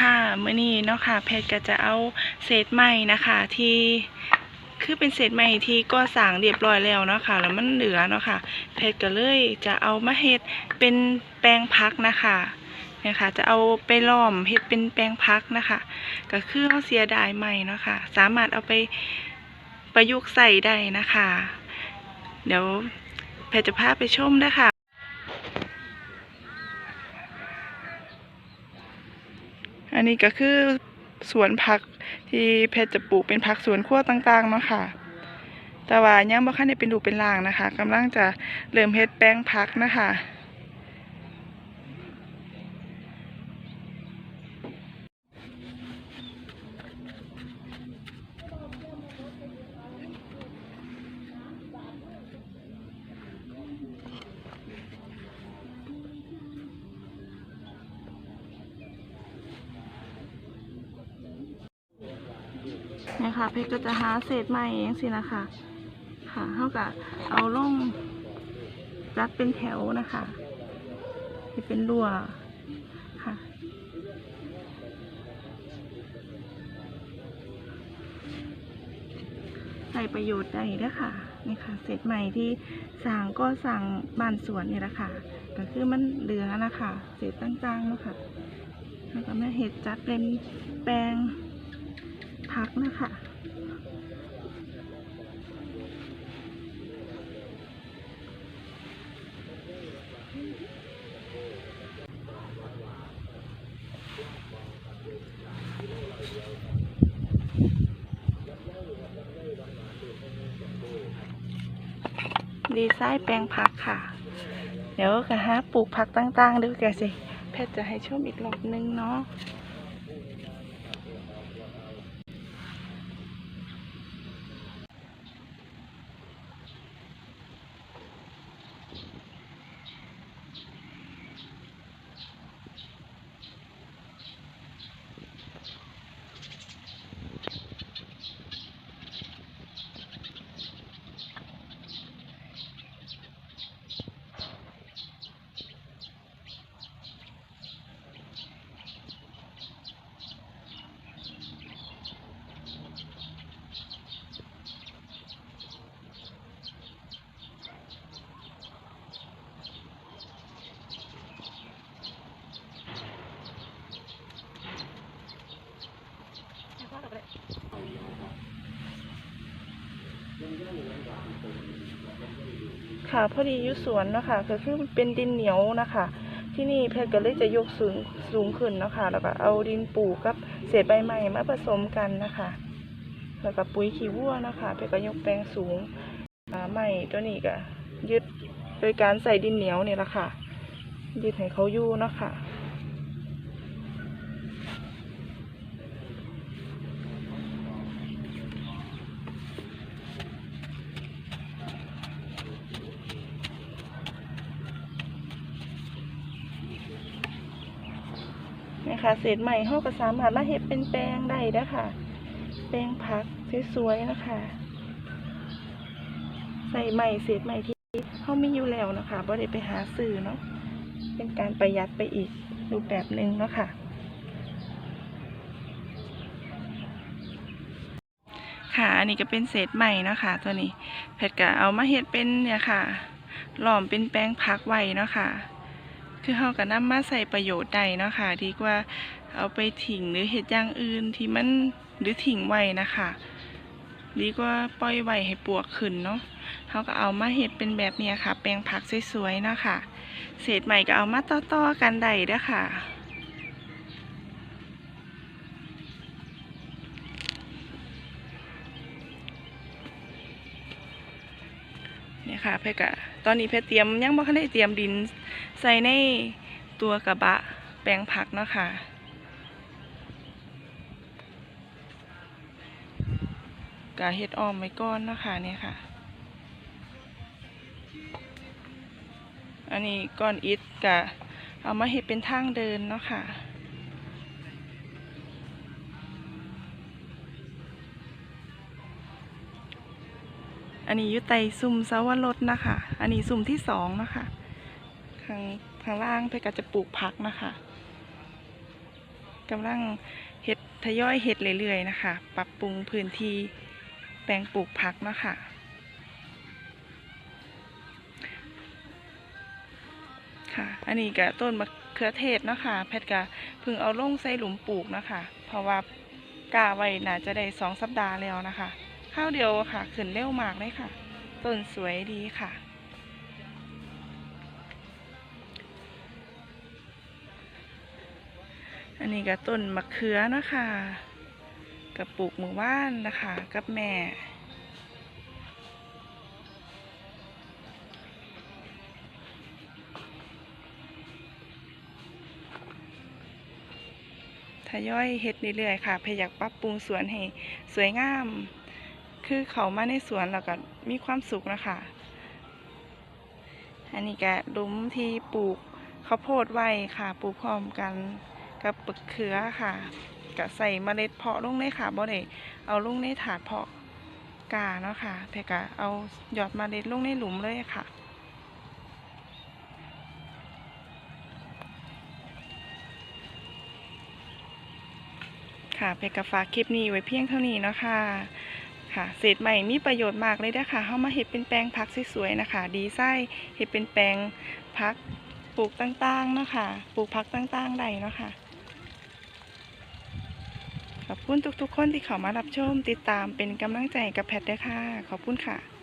ค่ะมื่อนี้เนาะค่ะเพชรก็จะเอาเศษไม้นะคะที่คือเป็นเศษไม้ที่ก็สร้างเรียบร้อยแล้วเนาะค่ะแล้วมันเหลือเนาะค่ะเพชรก็เลยจะเอามาเฮ็ดเป็นแปลงพักนะคะเนี่ยค่ะจะเอาไปล้อมเฮ็ดเป็นแปลงพักนะคะ ก็คือเอาเสียดายไม้เนาะค่ะสามารถเอาไปประยุกต์ใส่ได้นะคะ เดี๋ยวเพชรจะพาไปชมนะคะ อันนี้ก็คือสวนผักที่เพชรจะปลูกเป็นผักสวนครัวต่างๆเนาะค่ะ แต่ว่ายังบ่คันได้เป็นดูเป็นล่างนะคะกำลังจะเริ่มเฮ็ดแป้งผักนะคะ นี่ยค่ะเพชรก็จะหาเศษไม้เองสินะคะค่ะเท่ากับเอาล่องจัดเป็นแถวนะคะที่เป็นรั่วค่ะใส่ประโยชน์ได้เด้อค่ะนี่ค่ะเศษใหม่ที่สั่งก็สั่งบ้านสวนนี่แหละค่ะก็คือมันเหลือนะคะเศษต่างๆเนาะค่ะแล้วก็แม่เห็ดจัดเป็นแปลง พักนะคะ ดีไซน์แปลงพักค่ะ เดี๋ยวก็หาปลูกผักต่างๆดูแกสิ แพทย์จะให้ชมอีกรอบนึงเนาะ ค่ะพอดีอยู่สวนเนาะคะก็คือมันเป็นดินเหนียวนะคะ ที่นี่แพทย์ก็เลยจะยกสูงสูงขึ้นเนาะคะแล้วก็เอาดินปลูกกับเศษใบไม้มาผสมกันนะคะ แล้วก็ปุ๋ยขี้วัวนะคะแพทย์ก็ยกแปลงสูงอ่าไม้ตัวนี้ก็ยึดโดยการใส่ดินเหนียวเนี่ยแหละค่ะ ยึดให้เขาอยู่เนาะค่ะ นะคะเศษใหม่เขาก็สามารถมาเฮ็ดเป็นแปลงได้เด้อค่ะแปลงผักสวยๆนะคะ ใส่ใหม่เศษใหม่ที่เขามีอยู่แล้วนะคะบ่ได้ไปหาซื้อเนาะเป็นการประหยัดไปอีกรูปแบบหนึ่งเนาะค่ะค่ะ อันนี้ก็เป็นเศษใหม่นะคะ ตัวนี้แพทย์ก็เอามาเฮ็ดเป็นเนี่ยค่ะ หล่อมเป็นแปลงผักไว้เนาะค่ะ คือเขาก็นำมาใส่ประโยชน์ได้เนาะค่ะดีกว่าเอาไปถิ่งหรือเห็ดอย่างอื่นที่มันหรือถิ่งไว้นะคะดีกว่าปล่อยไว้ให้ปวกขึ้นเนาะเขาก็เอามาเห็ดเป็นแบบเนี้ยค่ะ แปลงผักสวยๆเนาะค่ะ เศษใหม่ก็เอามาต่อๆกันได้เด้อค่ะ ค่ะเพชรกะตอนนี้เพชรเตรียมยังบ่ทันได้เตรียมดินใส่ในตัวกระบะแปลงผักเนาะค่ะกะเฮ็ดออมไว้ก่อนเนาะค่ะเนี่ยค่ะ อันนี้ก้อนอิฐกะเอามาเฮ็ดเป็นทางเดินเนาะค่ะ อันนี้อยู่ไตซุ่มสาวรสนะคะ อันนี้ซุ่มที่สองนะคะข้างข้างล่างเพก็จะปลูกผักนะคะกำลังเฮ็ดทยอยเฮ็ดเรื่อยๆนะคะ ปรับปรุงพื้นที่แปลงปลูกผักนะค่ะค่ะ อันนี้ก็ต้นมะเขือเทศนะคะ แพทย์ก็เพิ่งเอาลงใส่หลุมปลูกนะคะ เพราะว่ากาไว้น่าจะได้สองสัปดาห์แล้วนะคะ ข้าวเดียวค่ะขึ้นเร็วมากเลยค่ะ ต้นสวยดีค่ะ อันนี้ก็ต้นมะเขือเนาะค่ะกับปลูกหมู่บ้านนะคะ กับแม่ทยอยเฮ็ดเรื่อยๆค่ะพยายามปรับปรุงสวนให้สวยงาม คือเขามาในสวนแล้วก็มีความสุขนะคะ อันนี้ก็ลุมที่ปลูกข้าวโพดไว้ค่ะ ปลูกพร้อมกันกับปึกเขือค่ะก็ใส่เมล็ดเพาะลงในค่ะบ่ได้เอาลงในถาดเพาะกาเนาะค่ะแต่ก็เอาหยอดเมล็ดลงในหลุมเลยค่ะค่ะเพกกฝากคลิปนี้ไว้เพียงเท่านี้เนาะค่ะ ค่ะเศษใหม่มีประโยชน์มากเลยนะคะเข้ามาเห็ดเป็นแปลงพักสวยๆนะคะ ดีไส้เห็ดเป็นแปลงพักปลูกต่างๆเนาะค่ะปลูกพักต่างๆได้เนาะค่ะขอบคุณทุกๆ คนที่เข้ามารับชมติดตามเป็นกำลังใจกับแพทย์ด้วยค่ะ ขอบคุณค่ะ